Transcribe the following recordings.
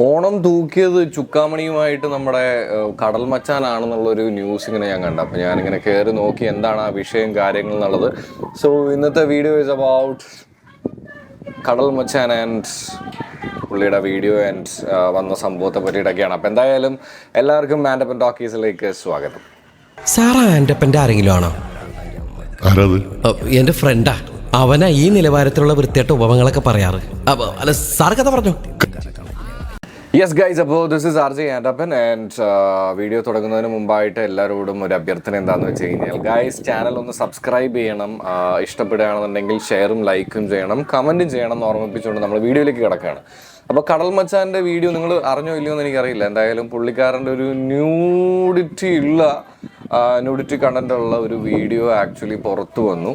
ഓണം തൂക്കിയത് ചുക്കാമണിയുമായിട്ട് നമ്മുടെ കടൽ മച്ചാനാണെന്നുള്ളൊരു ന്യൂസ് ഇങ്ങനെ ഞാൻ കണ്ടു. അപ്പോൾ ഞാനിങ്ങനെ കയറി നോക്കി എന്താണ് ആ വിഷയം കാര്യങ്ങൾ എന്നുള്ളത്. സോ ഇന്നത്തെ വീഡിയോ ഇസ് അബൌട്ട് കടൽ മച്ചാൻ ആൻഡ് പുള്ളിയുടെ വീഡിയോ ആൻഡ് വന്ന സംഭവത്തെ പറ്റിയിട്ടൊക്കെയാണ്. അപ്പോൾ എന്തായാലും എല്ലാവർക്കും മാൻഡപ്പൻ ടോക്കീസിലേക്ക് സ്വാഗതം. സാറാ ആൻഡപ്പന്റെ ആരെങ്കിലും ആണോ? എന്റെ ഫ്രണ്ടാ അവനാ ഈ നിലവാരത്തിലുള്ള വൃത്തിയായിട്ട് ഉപമങ്ങളൊക്കെ പറയാറ്. അപ്പൊ, അല്ല സാർ കഥ പറഞ്ഞു? യെസ് ഗൈസ് അപ്പോൾ this is R J Andappan and video തുടങ്ങുന്നതിന് മുമ്പായിട്ട് എല്ലാവരോടും ഒരു അഭ്യർത്ഥന എന്താണെന്ന് വെച്ച് കഴിഞ്ഞാൽ ഗൈസ് ചാനൽ ഒന്ന് സബ്സ്ക്രൈബ് ചെയ്യണം ഇഷ്ടപ്പെടുകയാണെന്നുണ്ടെങ്കിൽ ഷെയറും ലൈക്കും ചെയ്യണം കമന്റും ചെയ്യണം എന്ന് ഓർമ്മിപ്പിച്ചുകൊണ്ട് നമ്മൾ വീഡിയോയിലേക്ക് കിടക്കുകയാണ് അപ്പോൾ കടൽ മച്ചാന്റെ വീഡിയോ നിങ്ങൾ അറിഞ്ഞോ ഇല്ലയോ എന്ന് എനിക്കറിയില്ല. എന്തായാലും പുള്ളിക്കാരന്റെ ഒരു ന്യൂഡിറ്റി ഉള്ള ന്യൂഡിറ്റി കണ്ടന്റ് ഉള്ള ഒരു വീഡിയോ ആക്ച്വലി പുറത്തു വന്നു.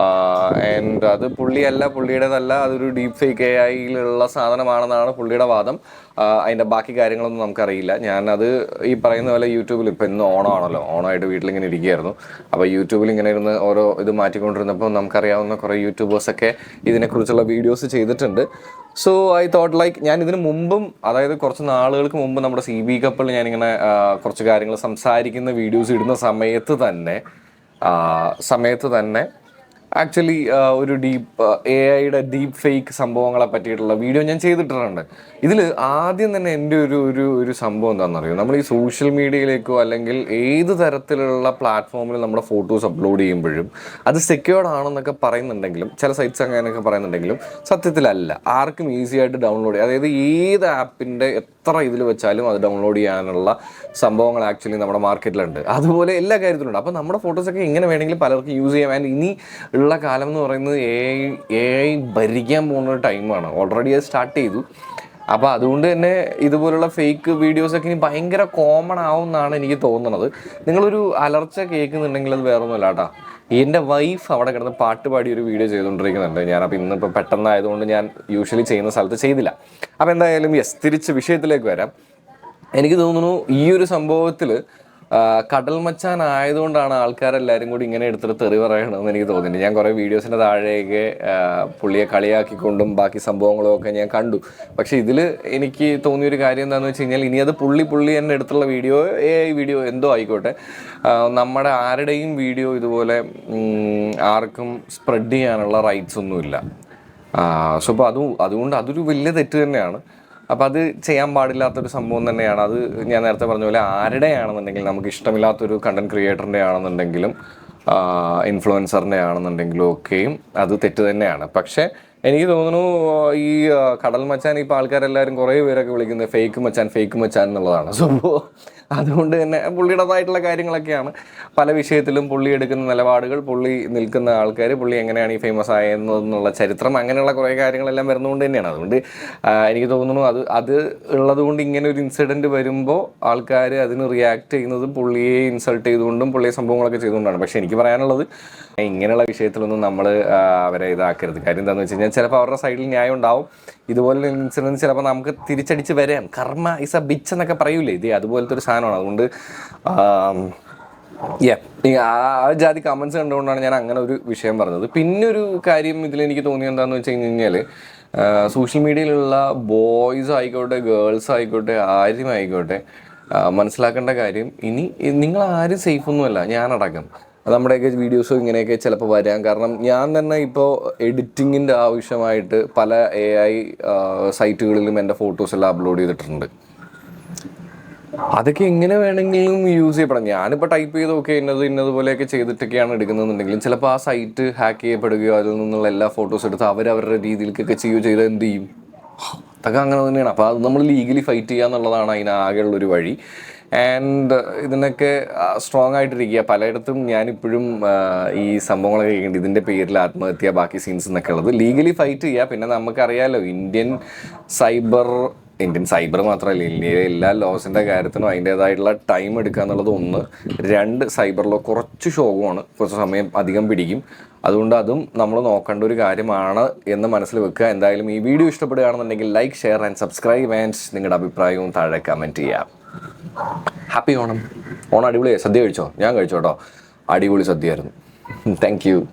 ആൻഡ് അത് പുള്ളിയല്ല പുള്ളിയുടേതല്ല അതൊരു ഡീപ് ഫേക്ക് എ ഐയിലുള്ള സാധനമാണെന്നാണ് പുള്ളിയുടെ വാദം. അതിന്റെ ബാക്കി കാര്യങ്ങളൊന്നും നമുക്കറിയില്ല. ഞാനത് ഈ പറയുന്ന പോലെ യൂട്യൂബിൽ ഇപ്പം ഇന്ന് ഓണമാണല്ലോ. ഓണമായിട്ട് വീട്ടിലിങ്ങനെ ഇരിക്കുകയായിരുന്നു. അപ്പോൾ യൂട്യൂബിൽ ഇങ്ങനെ ഇരുന്ന് ഓരോ ഇത് മാറ്റിക്കൊണ്ടിരുന്നപ്പോൾ നമുക്കറിയാവുന്ന കുറേ യൂട്യൂബേഴ്സൊക്കെ ഇതിനെക്കുറിച്ചുള്ള വീഡിയോസ് ചെയ്തിട്ടുണ്ട്. സോ ഐ തോട്ട് ലൈക്ക് ഞാൻ ഇതിന് മുമ്പും അതായത് കുറച്ച് നാളുകൾക്ക് മുമ്പ് നമ്മുടെ സി ബി കപ്പിൽ ഞാനിങ്ങനെ കുറച്ച് കാര്യങ്ങൾ സംസാരിക്കുന്ന വീഡിയോസ് ഇടുന്ന സമയത്ത് തന്നെ സമയത്ത് തന്നെ ആക്ച്വലി ഒരു ഡീപ്പ് എ ഐയുടെ ഡീപ്പ് ഫേക്ക് സംഭവങ്ങളെ പറ്റിയിട്ടുള്ള വീഡിയോ ഞാൻ ചെയ്തിട്ടുണ്ട് ഇതിൽ ആദ്യം തന്നെ എന്റെ ഒരു ഒരു ഒരു സംഭവം എന്താണെന്നറിയോ? നമ്മൾ ഈ സോഷ്യൽ മീഡിയയിലേക്കോ അല്ലെങ്കിൽ ഏത് തരത്തിലുള്ള പ്ലാറ്റ്ഫോമിൽ നമ്മുടെ ഫോട്ടോസ് അപ്ലോഡ് ചെയ്യുമ്പോഴും അത് സെക്യൂർഡ് ആണെന്നൊക്കെ പറയുന്നുണ്ടെങ്കിലും ചില സൈറ്റ്സ് അങ്ങനെയൊക്കെ പറയുന്നുണ്ടെങ്കിലും സത്യത്തിലല്ല. ആർക്കും ഈസി ആയിട്ട് ഡൗൺലോഡ് ചെയ്യാം. അതായത് ഏത് ആപ്പിന്റെ എത്ര ഇതിൽ വെച്ചാലും അത് ഡൗൺലോഡ് ചെയ്യാനുള്ള സംഭവങ്ങൾ ആക്ച്വലി നമ്മുടെ മാർക്കറ്റിലുണ്ട് അതുപോലെ എല്ലാ കാര്യത്തിലുണ്ട് അപ്പോൾ നമ്മുടെ ഫോട്ടോസൊക്കെ എങ്ങനെ വേണമെങ്കിലും പലർക്കും യൂസ് ചെയ്യാം. ആൻഡ് ഇനി ഉള്ള കാലം എന്ന് പറയുന്നത് എ ഐ എ ഐ ഭരിക്കാൻ പോകുന്ന ടൈമാണ് ഓൾറെഡി അത് സ്റ്റാർട്ട് ചെയ്തു. അപ്പോൾ അതുകൊണ്ട് തന്നെ ഇതുപോലുള്ള ഫേക്ക് വീഡിയോസൊക്കെ ഇനി ഭയങ്കര കോമൺ ആവും എന്നാണ് എനിക്ക് തോന്നുന്നത്. നിങ്ങളൊരു അലർച്ച കേൾക്കുന്നുണ്ടെങ്കിൽ അത് വേറെ ഒന്നുമല്ല കേട്ടോ. എന്റെ വൈഫ് അവിടെ കിടന്ന് പാട്ട് പാടി ഒരു വീഡിയോ ചെയ്തുകൊണ്ടിരിക്കുന്നുണ്ട്. ഞാനപ്പോൾ ഇന്നിപ്പോൾ പെട്ടെന്നായതുകൊണ്ട് ഞാൻ യൂഷ്വലി ചെയ്യുന്ന സ്ഥലത്ത് ചെയ്തില്ല. അപ്പോൾ എന്തായാലും യെസ് തിരിച്ച് വിഷയത്തിലേക്ക് വരാം. എനിക്ക് തോന്നുന്നു ഈ ഒരു സംഭവത്തിൽ കടൽ മച്ചാൻ ആയതുകൊണ്ടാണ് ആൾക്കാരെല്ലാവരും കൂടി ഇങ്ങനെ എടുത്തിട്ട് തെറി പറയണമെന്ന് എനിക്ക് തോന്നിയിട്ടുണ്ട്. ഞാൻ കുറേ വീഡിയോസിന്റെ താഴെയൊക്കെ പുള്ളിയെ കളിയാക്കിക്കൊണ്ടും ബാക്കി സംഭവങ്ങളും ഒക്കെ ഞാൻ കണ്ടു. പക്ഷെ ഇതിൽ എനിക്ക് തോന്നിയൊരു കാര്യം എന്താണെന്ന് വെച്ച് കഴിഞ്ഞാൽ ഇനി അത് പുള്ളി പുള്ളി തന്നെ എടുത്തുള്ള വീഡിയോ ഏ വീഡിയോ എന്തോ ആയിക്കോട്ടെ. നമ്മുടെ ആരുടെയും വീഡിയോ ഇതുപോലെ ആർക്കും സ്പ്രെഡ് ചെയ്യാനുള്ള റൈറ്റ്സ് ഒന്നുമില്ല. സോ അപ്പോൾ അതും അതുകൊണ്ട് അതൊരു വലിയ തെറ്റ് തന്നെയാണ്. അപ്പോൾ അത് ചെയ്യാൻ പാടില്ലാത്തൊരു സംഭവം തന്നെയാണ്. അത് ഞാൻ നേരത്തെ പറഞ്ഞ പോലെ ആരുടെയാണെന്നുണ്ടെങ്കിൽ നമുക്ക് ഇഷ്ടമില്ലാത്തൊരു കണ്ടന്റ് ക്രിയേറ്ററിന്റെ ആണെന്നുണ്ടെങ്കിലും ഇൻഫ്ലുവൻസറിന്റെ ആണെന്നുണ്ടെങ്കിലും ഒക്കെയും അത് തെറ്റ് തന്നെയാണ്. പക്ഷേ എനിക്ക് തോന്നുന്നു ഈ കടൽ മച്ചാൻ ഇപ്പൊ ആൾക്കാരെല്ലാരും കുറെ പേരൊക്കെ വിളിക്കുന്നത് ഫേക്ക് മച്ചാൻ ഫേക്ക് മച്ചാൻ എന്നുള്ളതാണ്. സംഭവം അതുകൊണ്ട് തന്നെ പുള്ളിയുടേതായിട്ടുള്ള കാര്യങ്ങളൊക്കെയാണ്. പല വിഷയത്തിലും പുള്ളി എടുക്കുന്ന നിലപാടുകൾ പുള്ളി നിൽക്കുന്ന ആൾക്കാർ പുള്ളി എങ്ങനെയാണ് ഈ ഫേമസ് ആയെന്നുള്ള ചരിത്രം അങ്ങനെയുള്ള കുറേ കാര്യങ്ങളെല്ലാം വരുന്നതുകൊണ്ട് തന്നെയാണ്. അതുകൊണ്ട് എനിക്ക് തോന്നുന്നു അത് അത് ഉള്ളതുകൊണ്ട് ഇങ്ങനെ ഒരു ഇൻസിഡന്റ് വരുമ്പോൾ ആൾക്കാർ അതിന് റിയാക്ട് ചെയ്യുന്നത് പുള്ളിയെ ഇൻസൾട്ട് ചെയ്തുകൊണ്ടും പുള്ളിയെ സംഭവങ്ങളൊക്കെ ചെയ്തുകൊണ്ടാണ്. പക്ഷേ എനിക്ക് പറയാനുള്ളത് ഇങ്ങനെയുള്ള വിഷയത്തിലൊന്നും നമ്മൾ അവരെ ഇതാക്കരുത്. കാര്യം എന്താണെന്ന് വെച്ച് ചിലപ്പോൾ അവരുടെ സൈഡിൽ ന്യായം ഉണ്ടാവും. ഇതുപോലെ ഇൻസിഡൻസ് ചിലപ്പോൾ നമുക്ക് തിരിച്ചടിച്ച് വരാം കർമ്മ ഇസ് എ ബിച്ച് എന്നൊക്കെ പറയൂലേ? ഇത് അതുപോലത്തെ ഒരു സാധനമാണ്. അതുകൊണ്ട് ആം, ജാതി കമൻസ് കണ്ടുകൊണ്ടാണ് ഞാൻ അങ്ങനെ ഒരു വിഷയം പറഞ്ഞത്. പിന്നെ ഒരു കാര്യം ഇതിൽ എനിക്ക് തോന്നിയത് എന്താണെന്ന് വെച്ച് കഴിഞ്ഞ് കഴിഞ്ഞാൽ സോഷ്യൽ മീഡിയയിലുള്ള ബോയ്സ് ആയിക്കോട്ടെ ഗേൾസ് ആയിക്കോട്ടെ ആരും ആയിക്കോട്ടെ മനസ്സിലാക്കേണ്ട കാര്യം ഇനി നിങ്ങൾ ആരും സേഫ് ഒന്നുമല്ല. ഞാനടക്കം. നമ്മുടെയൊക്കെ വീഡിയോസും ഇങ്ങനെയൊക്കെ ചിലപ്പോൾ വരാം. കാരണം ഞാൻ തന്നെ ഇപ്പോൾ എഡിറ്റിങ്ങിന്റെ ആവശ്യമായിട്ട് പല എ ഐ സൈറ്റുകളിലും എന്റെ ഫോട്ടോസ് എല്ലാം അപ്ലോഡ് ചെയ്തിട്ടുണ്ട്. അതൊക്കെ എങ്ങനെ വേണമെങ്കിലും യൂസ് ചെയ്യപ്പെടാം. ഞാനിപ്പോൾ ടൈപ്പ് ചെയ്ത് ഓക്കെ ഇന്നത് ഇന്നതുപോലെയൊക്കെ ചെയ്തിട്ടൊക്കെയാണ് എടുക്കുന്നതെന്നുണ്ടെങ്കിലും ചിലപ്പോൾ ആ സൈറ്റ് ഹാക്ക് ചെയ്യപ്പെടുകയോ അതിൽ നിന്നുള്ള എല്ലാ ഫോട്ടോസ് എടുത്ത് അവർ അവരുടെ രീതിയിലേക്കൊക്കെ ചെയ്യുകയോ ചെയ്താൽ എന്ത് ചെയ്യും? അതൊക്കെ അങ്ങനെ തന്നെയാണ്. അപ്പോൾ അത് നമ്മൾ ലീഗലി ഫൈറ്റ് ചെയ്യുക എന്നുള്ളതാണ് അതിനാകെയുള്ളൊരു വഴി. ആൻഡ് ഇതിനൊക്കെ സ്ട്രോങ് ആയിട്ടിരിക്കുക. പലയിടത്തും ഞാനിപ്പോഴും ഈ സംഭവങ്ങളൊക്കെ കേൾക്കുന്നുണ്ട്. ഇതിന്റെ പേരിൽ ആത്മഹത്യ ബാക്കി സീൻസ് എന്നൊക്കെ ഉള്ളത്. ലീഗലി ഫൈറ്റ് ചെയ്യുക പിന്നെ നമുക്കറിയാലോ ഇന്ത്യൻ സൈബർ ഇന്ത്യൻ സൈബർ മാത്രമല്ല ഇന്ത്യയിലെ എല്ലാ ലോസിന്റെ കാര്യത്തിനും അതിന്റേതായിട്ടുള്ള ടൈം എടുക്കുക എന്നുള്ളത് ഒന്ന്. രണ്ട് സൈബർ ലോ കുറച്ച് ശോകമാണ്. കുറച്ച് സമയം അധികം പിടിക്കും. അതുകൊണ്ട് അതും നമ്മൾ നോക്കേണ്ട ഒരു കാര്യമാണ് എന്ന് മനസ്സിൽ വെക്കുക. എന്തായാലും ഈ video ഇഷ്ടപ്പെടുകയാണെന്നുണ്ടെങ്കിൽ like share and subscribe and നിങ്ങളുടെ അഭിപ്രായവും താഴെ കമന്റ് ചെയ്യാം. ഹാപ്പി ഓണം. ഓണം അടിപൊളിയായി. സദ്യ കഴിച്ചോ? ഞാൻ കഴിച്ചോട്ടോ. അടിപൊളി സദ്യയായിരുന്നു. Thank you